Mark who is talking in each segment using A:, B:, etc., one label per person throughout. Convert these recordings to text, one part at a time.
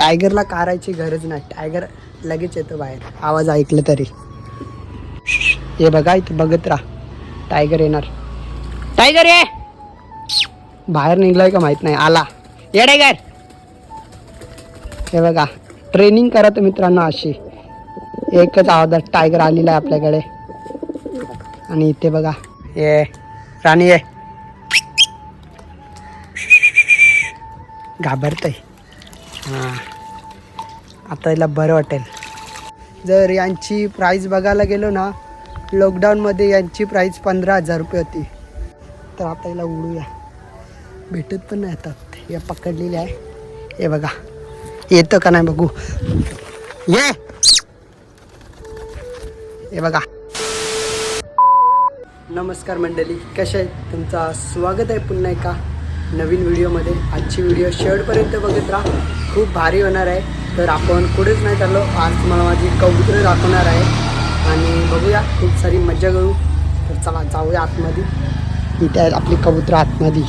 A: टायगरला कारायची गरज नाही. टायगर लगेच येतो बाहेर. आवाज ऐकलं तरी. हे बघा इथे बघत राहा. टायगर येणार. टायगर ये! बाहेर निघलाय का माहीत नाही. आला. ये टायगर! हे बघा ट्रेनिंग करा तर मित्रांनो अशी. एकच आवाजात टायगर आलेला आहे आपल्याकडे. आणि इथे बघा. ये राणी ये. घाबरतंय. हां. आता याला बरं वाटेल. जर यांची प्राईस बघायला गेलो ना लॉकडाऊनमध्ये यांची प्राईस पंधरा हजार रुपये होती. तर आता याला उडूया. भेटत पण नाही येतात हे पकडलेले आहे. हे बघा. येतं का नाही बघू? ये! हे बघा. नमस्कार मंडळी. कशा आहेत? तुमचं स्वागत आहे पुन्हा एका नवीन व्हिडिओमध्ये आजची व्हिडिओ शेवटपर्यंत बघत राहा. खूप भारी होणार आहे. तर आपण कुठेच नाही चाललो. आज तुम्हाला माझी कबुतरं दाखवणार आहे. आणि बघूया खूप सारी मजा करू. तर चला जाऊया आतमध्ये. इथे आहेत आपली कबुतरं आतमध्ये.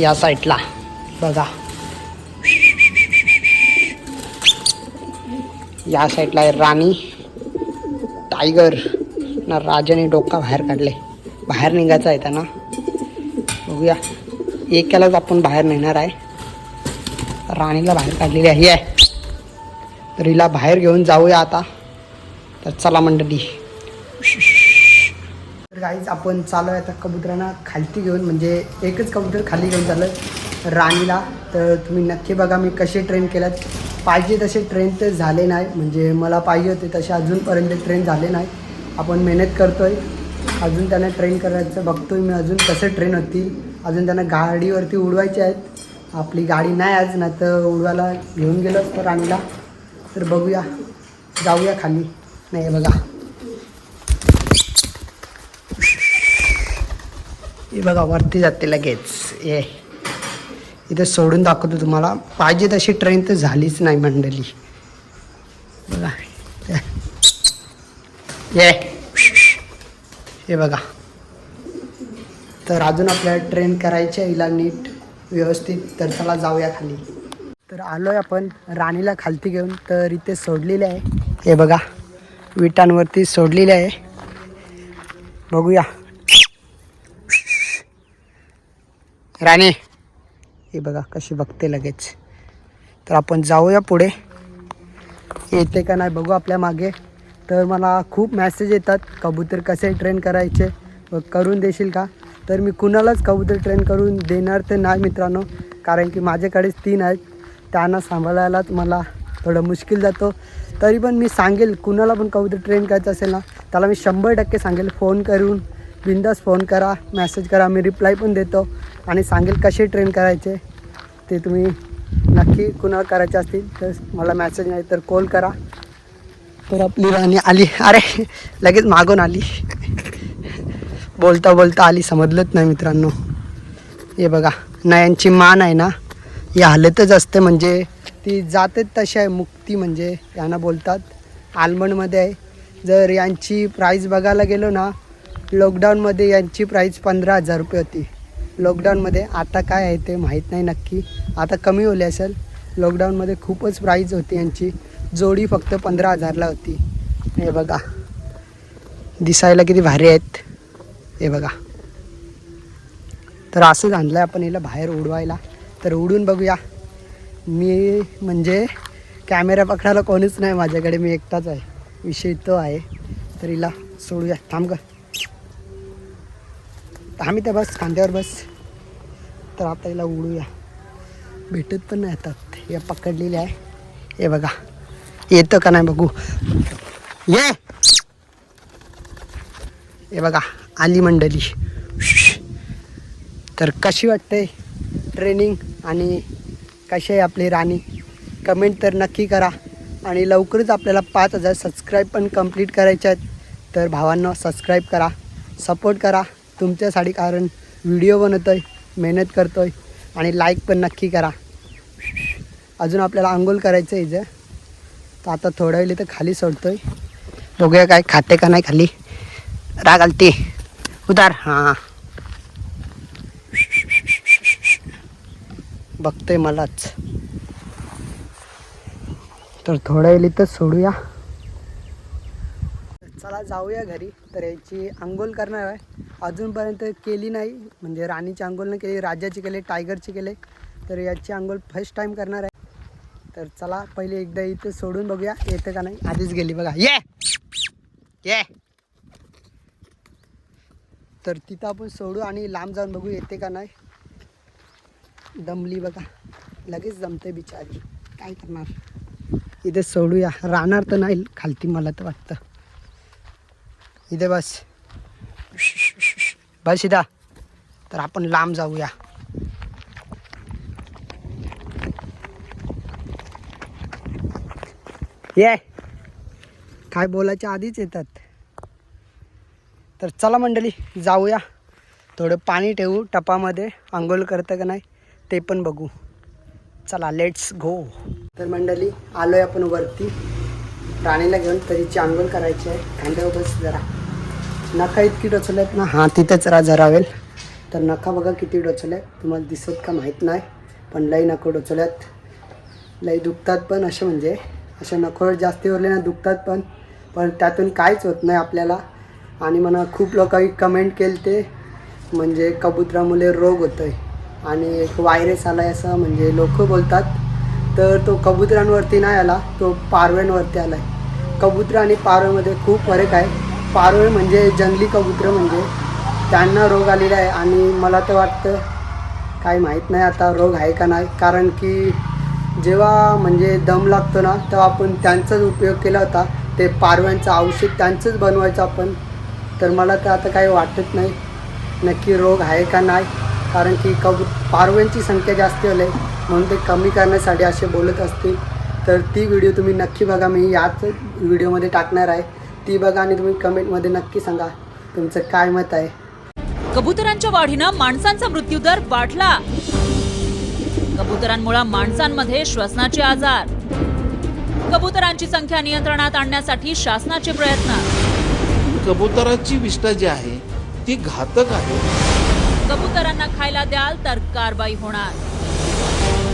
A: या साईडला. बघा. या साईडला आहे राणी टायगर. ना राजाने डोका बाहेर काढले. बाहेर निघायचं आहे त्यांना. बघूया. एकालाच आपण बाहेर नेणार आहे. राणीला बाहेर काढलेली आहे. ही आहे तर हिला बाहेर घेऊन जाऊया आता. तर चला मंडळी. तर काहीच आपण चालू आहे आता कबुतरांना खालती घेऊन. म्हणजे एकच कबूतर खाली घेऊन चालत राणीला. तर तुम्ही नक्की बघा मी कसे ट्रेन केल्यात. पाहिजे तसे ट्रेन तर झाले नाही. म्हणजे मला पाहिजे होते तसे अजूनपर्यंत ट्रेन झाले नाही. आपण मेहनत करतो आहे अजून त्यांना ट्रेन करायचं बघतोय मी अजून कसे ट्रेन होतील. अजून त्यांना गाडीवरती उडवायचे आहेत. आपली गाडी नाही आज नाही तर उडवायला घेऊन गेलो असतो राणीला. तर बघूया जाऊया खाली. नाही हे बघा. हे बघा वरती जाते लगेच. ये इथं सोडून दाखवतो तुम्हाला. पाहिजे तशी ट्रेन तर झालीच नाही मंडळी. बघा. ये हे बघा. तर अजून आपल्याला ट्रेन करायची आहे हिला नीट. व्यवस्थित तर चला जाऊया खाली. तर आलोय आपण राणीला खालती घेऊन. तर इथे सोडलेले आहे. हे बघा विटांवरती सोडलेले आहे. बघूया. राणी हे बघा कशी बघते लगेच. तर आपण जाऊया पुढे. येते का नाही बघू आपल्या मागे. तर मला खूप मॅसेज येतात कबूतर कसे ट्रेन करायचे व करून देशील का? तर मी कुणालाच कबूतर ट्रेन करून देणार तर नाही मित्रांनो. कारण की माझ्याकडेच तीन आहेत. त्यांना सांभाळायलाच मला थोडं मुश्किल जातो. तरी पण मी सांगेल कुणाला पण कबूतर ट्रेन करायचं असेल ना त्याला मी शंभर टक्के सांगेल. फोन करून बिंदास फोन करा मॅसेज करा मी रिप्लाय पण देतो. आणि सांगेल कसे ट्रेन करायचे ते तुम्ही नक्की कुणाला करायचे असतील तर मला मॅसेज नाही तर कॉल करा. तर आपली राणी आली. अरे लगेच मागून आली. बोलता बोलता आली समजलंच नाही मित्रांनो. हे बघा नयांची मान आहे ना ही हालतच असते म्हणजे ती जातेच तशी आहे मुक्ती म्हणजे यांना बोलतात. आलमंडमध्ये आहे. जर यांची प्राईस बघायला गेलो ना लॉकडाऊनमध्ये यांची प्राईस पंधरा हजार रुपये होती. लॉकडाऊनमध्ये आता काय आहे ते माहीत नाही नक्की. आता कमी होले असेल. लॉकडाऊनमध्ये खूपच प्राईज होती यांची. जोडी फक्त पंधरा हजारला होती. हे बघा. दिसायला किती भारी आहेत. हे बघा. तर असंच आणलं आहे आपण हिला बाहेर उडवायला. तर उडून बघूया. मी म्हणजे कॅमेरा पकडायला कोणीच नाही माझ्याकडे मी एकटाच आहे. विषय तो आहे. तर हिला सोडूया. थांब का थांब इथे बस खांद्यावर बस. तर आता हिला उडूया. भेटत पण नाही येतात हे पकडलेले आहे. हे बघा. येतं का नाही बघू? ये! हे बघा. आली मंडळी. तर कशी वाटते ट्रेनिंग आणि कशी आहे आपली राणी? कमेंट तर नक्की करा आणि लवकरच आपल्याला पाच हजार सबस्क्राईब पण कंप्लीट करायचे आहेत. तर भावांना सबस्क्राईब करा सपोर्ट करा तुमच्यासाठी कारण व्हिडिओ बनवतो आहे मेहनत करतो आहे आणि लाईक पण नक्की करा. अजून आपल्याला आंघोळ करायचं आहे जर तर आता थोड्या वेळी तर खाली सोडतो आहे बघूया काय खाते का नाही खाली. राग आलती. उतार हां बघतोय मलाच. तर थोड्या वेळ तर सोडूया. चला जाऊया घरी. तर याची आंघोळ करणार आहे. अजूनपर्यंत केली नाही. म्हणजे राणीची आंघोळ नाही केली राजाची केली टायगरची केली. तर याची आंघोळ फर्स्ट टाईम करणार आहे. तर चला पहिले एकदा इथं सोडून बघूया. येतं का नाही? आधीच गेली बघा. ये! ये! तर तिथं आपण सोडू आणि लांब जाऊन बघू येते का नाही. दमली बघा. लगेच जमते बिचारी. काय करणार? इथे सोडूया. राहणार तर नाही खालती मला तर वाटतं. इथे बस. बस इदा तर आपण लांब जाऊया. ये. काय बोलायच्या आधीच येतात. तर चला मंडळी जाऊया. थोडं पाणी ठेवू टपामध्ये. आंघोळ करतं का नाही ते पण बघू. चला लेट्स गो तर मंडळी आलो आहे आपण वरती. राणीला घेऊन तरीची आंघोळ करायची आहे. खांद्यावर बस जरा. नका इतकी डोचल्यात ना. हां तिथेच रा जरावेल. तर नका बघा किती डोचल्यात तुम्हाला दिसत का माहीत नाही पण लई नको डोचल्यात लई दुखतात पण असे म्हणजे. असे नको जास्ती उरले ना दुखतात पण. पण त्यातून काहीच होत नाही आपल्याला. आणि मला खूप लोकांनी कमेंट केले ते म्हणजे कबुतरामुळे रोग होतो आहे आणि एक व्हायरस आला आहे असं म्हणजे लोक बोलतात. तर तो कबुतरांवरती नाही आला तो पारव्यांवरती आला आहे कबुतर आणि पारव्यामध्ये खूप फरक आहे. पारवे म्हणजे जंगली कबूतर म्हणजे त्यांना रोग आलेला आहे आणि मला तर वाटतं काही माहीत नाही आता रोग आहे का नाही. कारण की जेव्हा म्हणजे दम लागतो ना तेव्हा आपण त्यांचाच उपयोग केला होता. ते पारव्यांचं औषध त्यांचंच बनवायचं आपण. तर मला तर आता काही वाटत नाही नक्की रोग आहे का नाही. कारण की कब पारव्यांची संख्या जास्त आली आहे. म्हणून ते कमी करण्यासाठी असे बोलत असतील. तर ती व्हिडिओ तुम्ही नक्की बघा. मी याच व्हिडिओमध्ये टाकणार आहे. ती बघा आणि तुम्ही कमेंटमध्ये नक्की सांगा तुमचं काय मत आहे.
B: कबुतरांच्या वाढीनं माणसांचा मृत्यूदर वाढला. कबुतरांमुळे माणसांमध्ये श्वसनाचे आजार. कबुतरांची संख्या नियंत्रणात आणण्यासाठी शासनाचे प्रयत्न.
C: कबुतराची विष्ठा जी आहे ती घातक आहे.
B: कबुतरांना खायला द्याल तर कारवाई होणार.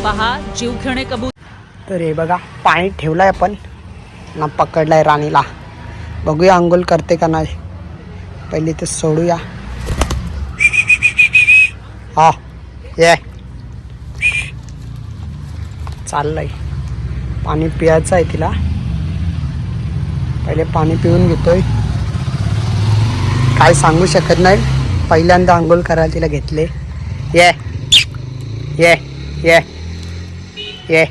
B: पहा जीवघेणे कबूतर
A: तर हे बघा पाणी ठेवलं आहे आपण. ना पकडलं आहे राणीला. बघूया अंघोळ करते का नाही. पहिले ते सोडूया. हा ये. चाललंय. पाणी पियाचं आहे तिला. पहिले पाणी पिऊन घेतोय. काय सांगू शकत नाही. पहिल्यांदा आंघोळ करायला तिला घेतले. ये. ये. ये. ये.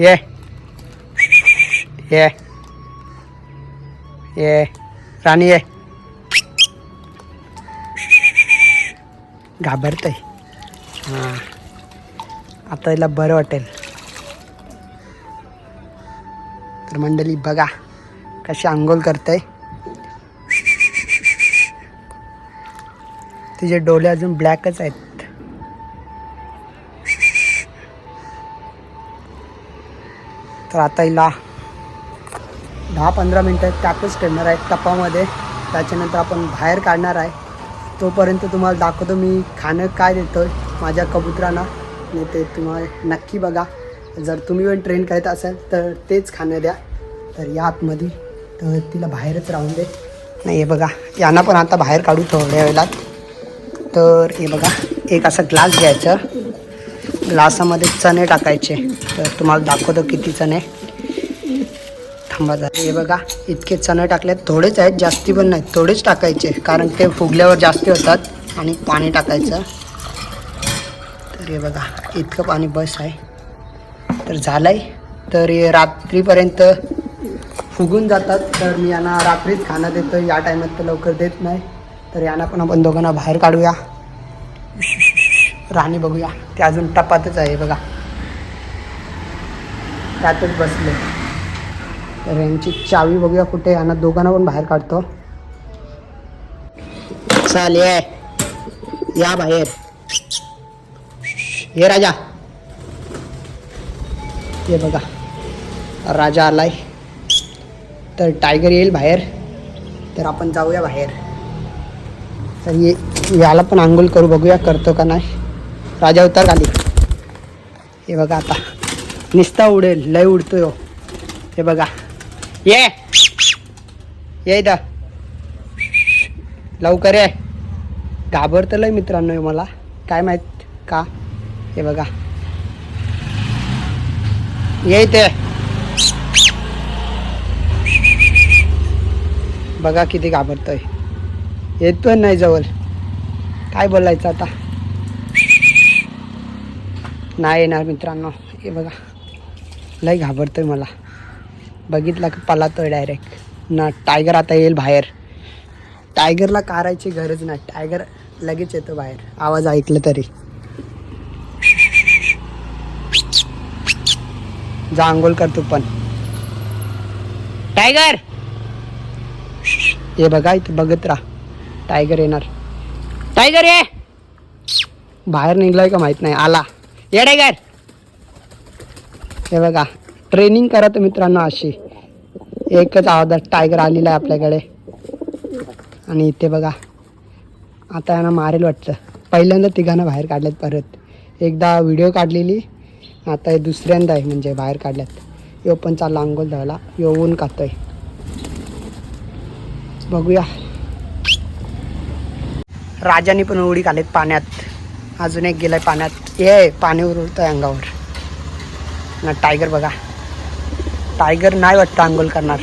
A: ये. ये. ये. राणी ये. घाबरतय. हां. आता तिला बरं वाटेल. तर मंडळी बघा कशी आंघोळ करतंय. तिचे डोळे अजून ब्लॅकच आहेत. तर आता हिला दहा पंधरा मिनटं त्यातच ठेवणार आहे टपामध्ये. त्याच्यानंतर आपण बाहेर काढणार आहे. तोपर्यंत तुम्हाला दाखवतो मी खाणं काय देतो आहे माझ्या कबुतरांना. आणि ते तुम्हाला नक्की बघा. जर तुम्ही पण ट्रेन करत असाल तर तेच खाणं द्या. तर या आतमध्ये. तर तिला बाहेरच राहून दे. नाही हे बघा. यांना पण आता बाहेर काढू थोड्या वेळात. तर हे बघा एक असा ग्लास घ्यायचा. ग्लासामध्ये चणे टाकायचे. तर तुम्हाला दाखवतो किती चणे. थांबा जा हे बघा इतके चणे टाकलेत थोडेच आहेत जास्ती पण नाहीत. थोडेच टाकायचे कारण ते फुगल्यावर जास्ती होतात आणि पाणी टाकायचं. तर हे बघा इतकं पाणी बस आहे. तर झालं आहे तर हे रात्रीपर्यंत फुगून जातात. तर मी यांना रात्रीच खाणं देतो या टायमात तर लवकर देत नाही. तर यांना पण आपण दोघांना बाहेर काढूया. राणी बघूया. ते अजून टपातच आहे बघा. त्यातच बसले. तर यांची चावी बघूया कुठे यांना दोघांना पण बाहेर काढतो. चाल ये. या बाहेर. ये राजा. ये बघा. राजा आलाय. तर टायगर येईल बाहेर. तर आपण जाऊया बाहेर. तर ये याला पण आंघोळ करू बघूया करतो का नाही. राजा उतर खाली. हे बघा आता. निस्ता उडेल लय उडतोय हो. हे बघा. ये! ये द लवकर ये. घाबरतं लय मित्रांनो मला. काय माहीत का? हे बघा. ये ते बघा किती घाबरतोय. येतोय नाही जवळ. काय बोलायचं आता? नाही येणार मित्रांनो. हे बघा. लय घाबरतोय मला. बघितलं की पलातोय डायरेक्ट ना टायगर आता येईल बाहेर. टायगरला कारायची गरज नाही. टायगर लगेच येतो बाहेर. आवाज ऐकलं तरी. जा आंघोळ कर तू पण. टायगर हे बघा इथे बघत राहा. टायगर येणार. टायगर ये! बाहेर निघलाय का माहीत नाही आला. ये टायगर! हे बघा ट्रेनिंग करा तर मित्रांनो अशी. एकच आवाजात टायगर आलेला आहे आपल्याकडे. आणि इथे बघा आता यांना मारेल वाटतं. पहिल्यांदा तिघांना बाहेर काढल्यात परत. एकदा व्हिडिओ काढलेली आता हे दुसऱ्यांदा आहे म्हणजे बाहेर काढल्यात. यो पण चालला अंघोल यो येऊन खातोय. बघूया. राजाने पण उडी काढलेत पाण्यात. अजून एक गेलाय पाण्यात. ये पाणी आहे अंगावर. ना टायगर बघा. टायगर नाही वाटतं आंघोळ करणार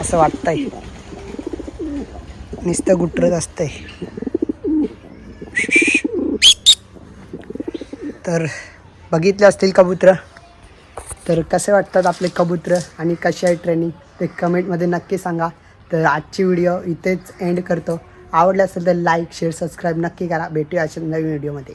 A: असं वाटतंय. नुसतं गुटरत असतंय. तर बघितले असतील कबूतर. तर कसे वाटतात आपले कबूतर आणि कशी आहे ट्रेनिंग ते कमेंटमध्ये नक्की सांगा. तर आजची व्हिडिओ इथेच एंड करतो. आवडलं असेल तर लाईक शेअर सबस्क्राईब नक्की करा. भेटूया अशा नवीन व्हिडिओमध्ये